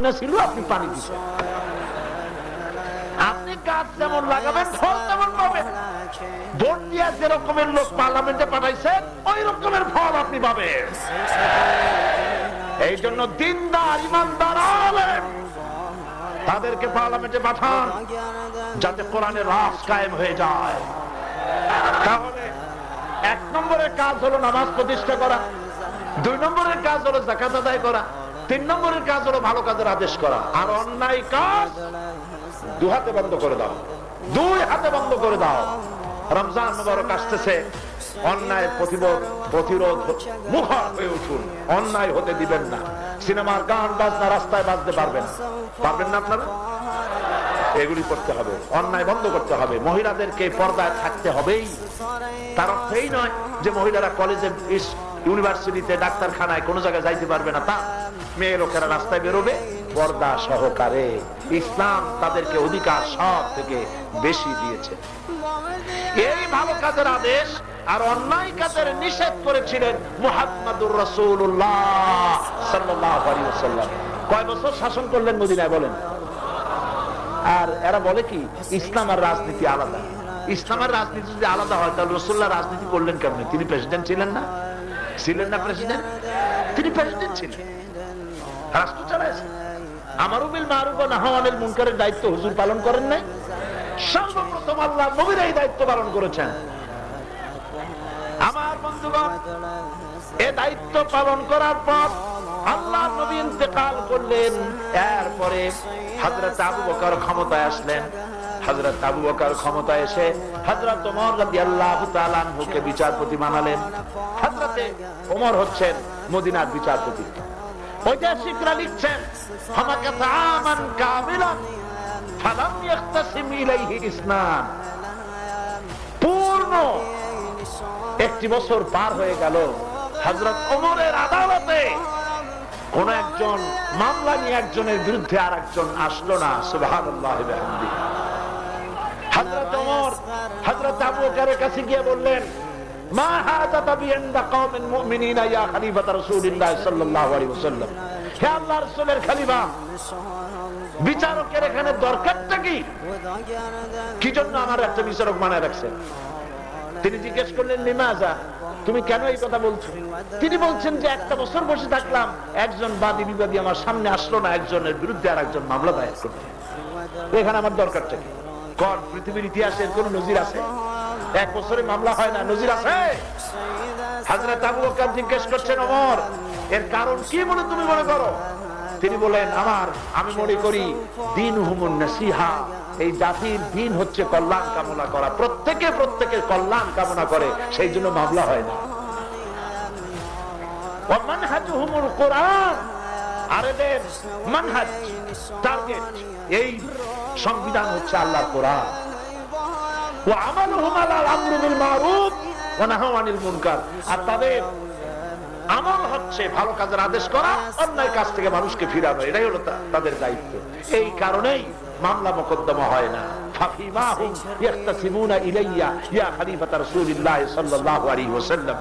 শুকনা ছিল আপনি পানি দিচ্ছেন আপনি গাছ যেমন লাগাবেন, ফল তেমন পাবেন। ভোট দিয়া যে রকমের লোক পার্লামেন্টে পাঠাইছেন ওই রকমের ফল আপনি পাবেন। এই জন্য দিনদার, ইমানদার তাদেরকে পার্লামেন্টে পাঠান, যাতে কোরআনের রাস কায়েম হয়ে যায়। তাহলে এক নম্বরের কাজ হলো নামাজ প্রতিষ্ঠা করা, দুই নম্বরের কাজ হলো জাকাত আদায় করা তিন নম্বরের কাজ হলো ভালো কাজের আদেশ করা। আর অন্যায় কাজ দু হাতে বন্ধ করে দাও। দুই হাতে বন্ধ করে দাও। রমজান মুবারক আসতেছে। অন্যায় প্রতিরোধ প্রতিরোধ মুখর হয়ে উঠুন। অন্যায় হতে দিবেন না। সিনেমার গান, বাজনা রাস্তায় বাজতে পারবেন পারবেন না আপনারা? এগুলি করতে হবে। অন্যায় বন্ধ করতে হবে। মহিলাদেরকে পর্দায় থাকতে হবেই। তার অর্থ এই নয় যে মহিলারা কলেজে ইউনিভার্সিটিতে, ডাক্তারখানায় কোনো জায়গায় যাইতে পারবে না। তা মেয়ে লোকেরা রাস্তায় বেরোবে, পর্দা সহকারে। ইসলাম তাদেরকে অধিকার সব থেকে বেশি দিয়েছে। এই ভালো কাজের আদেশ আর অন্যায় কাজের নিষেধ করেছিলেন মুহাম্মাদুর সাল্লাল্লাহু কয় বছর শাসন করলেন মদিনায়, বলেন? আর এরা বলে কি, ইসলাম আর রাজনীতি আলাদা। ইসলাম আর রাজনীতি যদি আলাদা হয়, তাহলে রসুল্লাহ রাজনীতি করলেন কেমন? তিনি প্রেসিডেন্ট ছিলেন না? ছিলেন না প্রেসিডেন্ট তিনি প্রেসিডেন্ট ছিলেন। রাষ্ট্র করলেন। এরপরে আবু ক্ষমতায় আসলেন। হযরত আবু ক্ষমতায় এসে হযরত ওমর বিচারপতি বানালেন। হযরতে ওমর হচ্ছেন মদিনার বিচারপতি। ঐতিহাসিকরা লিখছেন আমাকে তামান ফালাম ইসনান। পূর্ণ একটি বছর পার হয়ে গেল হজরত ওমরের আদালতে কোন একজন মামলা নিয়ে একজনের বিরুদ্ধে আর একজন আসলো না, সুবহানাল্লাহ হযরত ওমর হযরত আবু কাছে গিয়ে বললেন বিচারকের এখানে দরকারটা কি? জন্য আমার একটা বিচারক তিনি জিজ্ঞেস করলেন, লিমাজা, তুমি কেন এই কথা বলছো? তিনি বলছেন যে, একটা বছর বসে থাকলাম, একজন বাদী বিবাদী আমার সামনে আসলো না, একজনের বিরুদ্ধে আর একজন মামলা দায়ের করতে। এখানে আমার দরকারটা কি? কর, পৃথিবীর ইতিহাসের কোন নজির আছে? এক বছরে মামলা হয় না, নজির আছে? জিজ্ঞেস করছেন এর কারণ কি তুমি মনে করো? তিনি বলেন আমার, আমি মনে করি দিন এই জাতির দিন হচ্ছে কল্যাণ কামনা করা। প্রত্যেকে প্রত্যেকের কল্যাণ কামনা করে, সেই জন্য মামলা হয় না। মানহাজ, টার্গেট, এই সংবিধান হচ্ছে আল্লাহর কোরআন। আদেশ করা, অন্যায় কাজ থেকে মানুষকে ফিরানো, এটাই তাদের দায়িত্ব। এই কারণেই মামলা মোকদ্দমা হয় না। ইলাইয়া ইয়া খলিফাত রাসূলিল্লাহ সাল্লাল্লাহু আলাইহি ওয়াসাল্লাম।